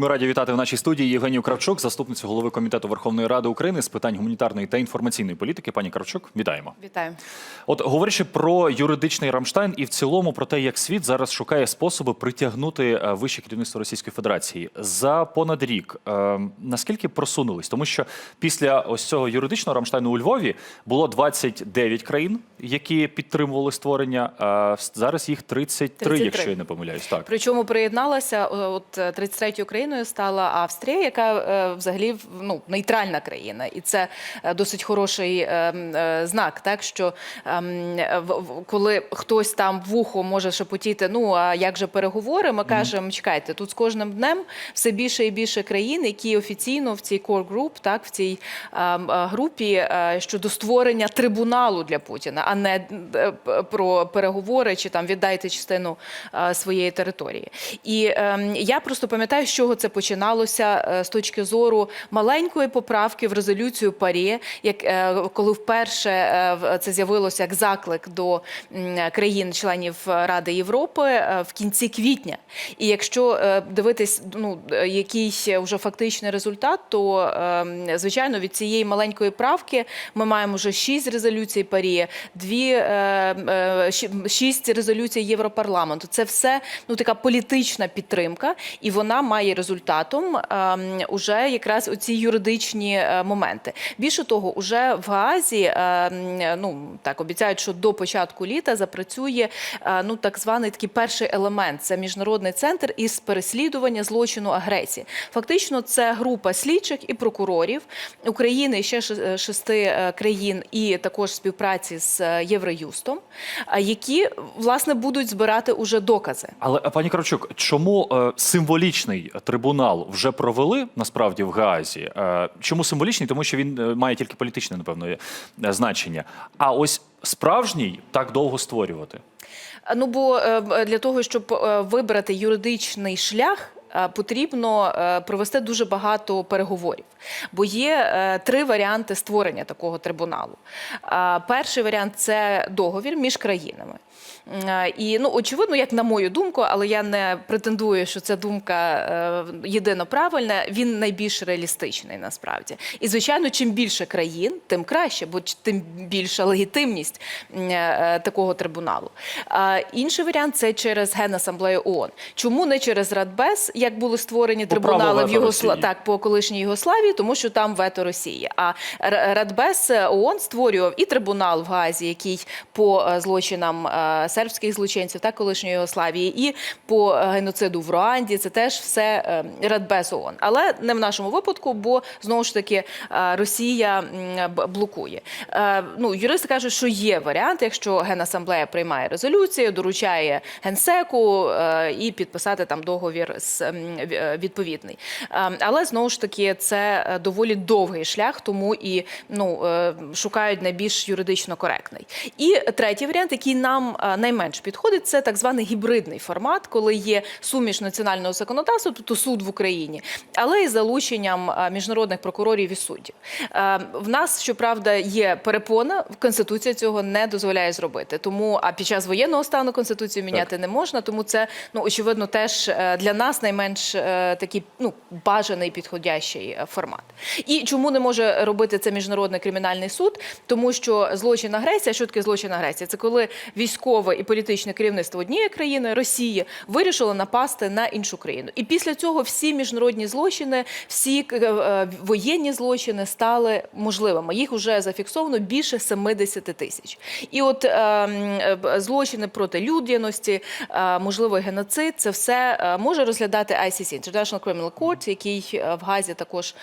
Ми раді вітати в нашій студії Євгенію Кравчук, заступницю голови комітету Верховної Ради України з питань гуманітарної та інформаційної політики. Пані Кравчук, вітаємо. Вітаю. От говорячи про юридичний Рамштайн і в цілому про те, як світ зараз шукає способи притягнути е, вище керівництво Російської Федерації за понад рік. е, Наскільки просунулись? Тому що після ось цього юридичного Рамштайну у Львові було 29 країн, які підтримували створення. А зараз їх 33, 33. якщо я не помиляюсь. Так Причому приєдналася от е, 33-ю країною стала Австрія, яка е, взагалі ну нейтральна країна, і це е, досить хороший е, знак. Так що коли хтось там в ухо може шепотіти, ну а як же переговори, ми кажемо, чекайте, тут з кожним днем все більше і більше країн, які офіційно в цій core group, так в цій групі щодо створення трибуналу для Путіна, а не про переговори чи там віддайте частину своєї території. І ем, я просто пам'ятаю, з чого це починалося е, з точки зору маленької поправки в резолюцію ПАРЄ, як е, коли вперше е, це з'явилося як заклик до країн-членів Ради Європи в кінці квітня. І якщо дивитись, ну якийсь вже фактичний результат, то ем, звичайно від цієї маленької правки ми маємо вже шість резолюцій ПАРЄ, дві шість резолюцій Європарламенту. Це все ну така політична підтримка, і вона має результатом ем, уже якраз оці юридичні е, моменти. Більше того, уже в Гаазі ем, ну так обіцяють, що до початку літа запрацює е, ну так званий такий перший елемент. Це міжнародний центр із переслідування злочину агресії. Фактично, це група слідчих і прокурорів України ще шести е, країн, і також співпраці з Євроюстом, які власне будуть збирати уже докази. Але пані Кравчук, чому символічний трибунал вже провели насправді в Гаазі? Е, чому символічний? Тому що він е, має тільки політичне, напевно, е, значення. А ось справжній так довго створювати. Ну бо для того, щоб вибрати юридичний шлях. Е, Потрібно е, провести дуже багато переговорів, бо є е, три варіанти створення такого трибуналу. Перший варіант це договір між країнами. І ну очевидно, як на мою думку, але я не претендую, що ця думка єдино правильна. Він найбільш реалістичний насправді. І звичайно, чим більше країн, тим краще, бо тим більша легітимність такого трибуналу. Інший варіант це через Генасамблею ООН. Чому не через Радбез, як були створені По трибунали в Югосла... Росії. так по колишній Югославії, тому що там вето Росії. А Р- Радбез ООН створював і трибунал в Газі, який по е, злочинам е, сербських злочинців та колишньої Югославії, і по е, геноциду в Руанді. Це теж все е, Радбез ООН. Але не в нашому випадку, бо знову ж таки е, Росія блокує. Е, Ну юристи кажуть, що є варіант, якщо Генасамблея приймає резолюцію, доручає генсеку е, і підписати там договір з е, відповідний. Е, Але знову ж таки це е, доволі довгий шлях, тому і ну е, шукають найбільш юридично коректний. І третій варіант, який нам найменш підходить, це так званий гібридний формат, коли є суміш національного законодавства, тобто суд в Україні, але із залученням міжнародних прокурорів і суддів. Е, В нас, щоправда, є перепона, конституція цього не дозволяє зробити. Тому а під час воєнного стану конституцію міняти не можна. Тому це ну очевидно теж для нас найменш е, такий ну бажаний підходящий е, формат. І чому не може робити це міжнародний кримінальний суд? Тому що злочин агресія, що таке злочин агресія? Це коли військове і політичне керівництво однієї країни Росії вирішило напасти на іншу країну. І після цього всі міжнародні злочини, всі е, воєнні злочини стали можливими. Їх вже зафіксовано більше 70 тисяч. І от злочини проти людяності, можливо, геноцид, це все може розглядати ICC, International Criminal Court, який е, в Газі також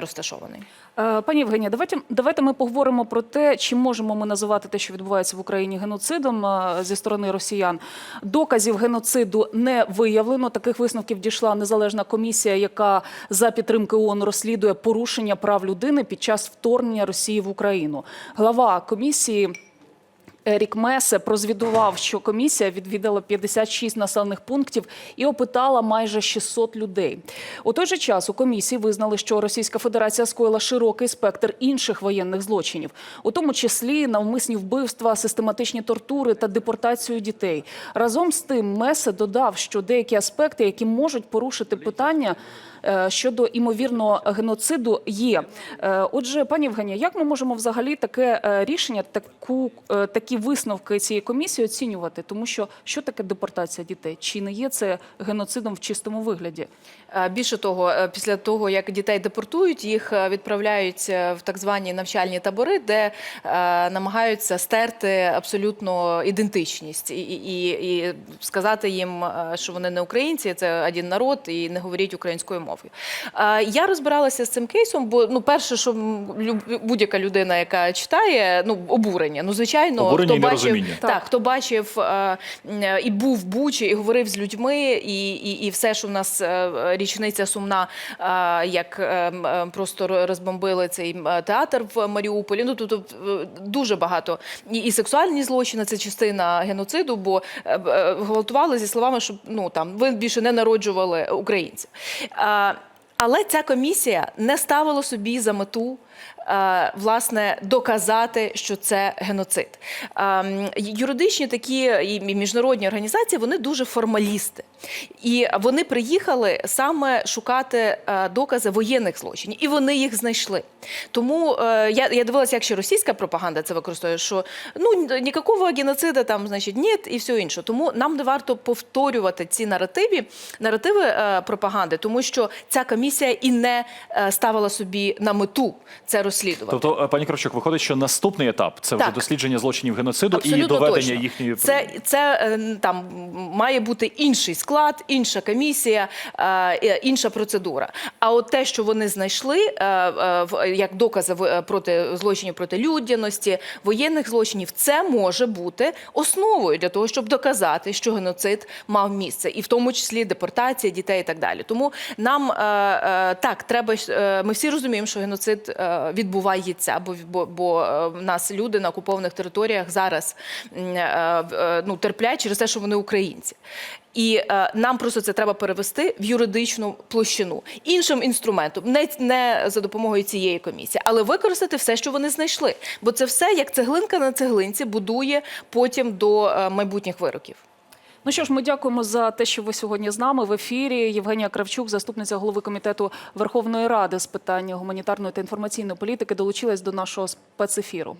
розташований. Е, Пані Євгенія, давайте давайте ми поговоримо про те, чи можемо ми називати те, що відбувається в Україні геноцидом е, зі сторони росіян. Доказів геноциду не виявлено. Таких висновків дійшла незалежна комісія, яка за підтримки ООН розслідує порушення прав людини під час вторгнення Росії в Україну. Глава комісії Ерік Месе прозвідував, що комісія відвідала 56 населених пунктів і опитала майже 600 людей. У той же час у комісії визнали, що Російська Федерація скоїла широкий спектр інших воєнних злочинів, у тому числі навмисні вбивства, систематичні тортури та депортацію дітей. Разом з тим, Месе додав, що деякі аспекти, які можуть порушити питання е, щодо імовірного геноциду, є. Е, Отже, пані Євгенія, як ми можемо взагалі таке е, рішення, таку е, висновки цієї комісії оцінювати? Тому що що таке депортація дітей? Чи не є це геноцидом в чистому вигляді? Е, Більше того, е, після того як дітей депортують, їх е, відправляють в так звані навчальні табори, де намагаються стерти абсолютно ідентичність і, і, і сказати їм, що вони не українці, це один народ, і не говоріть українською мовою. Я розбиралася з цим кейсом, бо ну перше, що будь-яка людина, яка читає, ну обурення. Ну звичайно, Обурення хто і бачив нерозуміння. так, Так. хто бачив е, і був в Бучі, і говорив з людьми, і, і, і все, що в нас е, річниця сумна, е, як е, е, просто розбомбили цей театр в Маріуполі. Ну тут е, дуже багато і, і сексуальні злочини це частина геноциду, бо е, е, гвалтували зі словами, що ну там ви більше не народжували українців. Е, але ця комісія не ставила собі за мету власне доказати, що це геноцид. Е, Юридичні такі і міжнародні організації вони дуже формалісти, і вони приїхали саме шукати е, докази воєнних злочинів, і вони їх знайшли. Тому е, я, я дивилася, як ще російська пропаганда це використовує, що ну ніякого геноциду там, значить, ні, і все інше. Тому нам не варто повторювати ці наративи, наративи е, пропаганди, тому що ця комісія і не е, ставила собі на мету це розслідувати. Тобто, е, пані Кравчук, виходить, що наступний етап це вже дослідження злочинів геноциду і доведення точно. їхньої це, це е, там має бути інший склад, інша комісія, е, інша процедура. А от те, що вони знайшли як докази проти злочинів проти людяності, воєнних злочинів, це може бути основою для того, щоб доказати, що геноцид мав місце, і в тому числі депортація дітей і так далі. Тому нам так треба ми всі розуміємо, що геноцид е, відбувається, бо, бо, бо е, в нас люди на окупованих територіях зараз е, е, ну, терплять через те, що вони українці. І е, нам просто це треба перевести в юридичну площину іншим інструментом, не, не за допомогою цієї комісії, але використати все, що вони знайшли. Бо це все як цеглинка на цеглинці будує потім до е, майбутніх вироків. Ну що ж, ми дякуємо за те, що ви сьогодні з нами в ефірі. Євгенія Кравчук, заступниця голови комітету Верховної Ради з питань гуманітарної та інформаційної політики, долучилась до нашого спецефіру.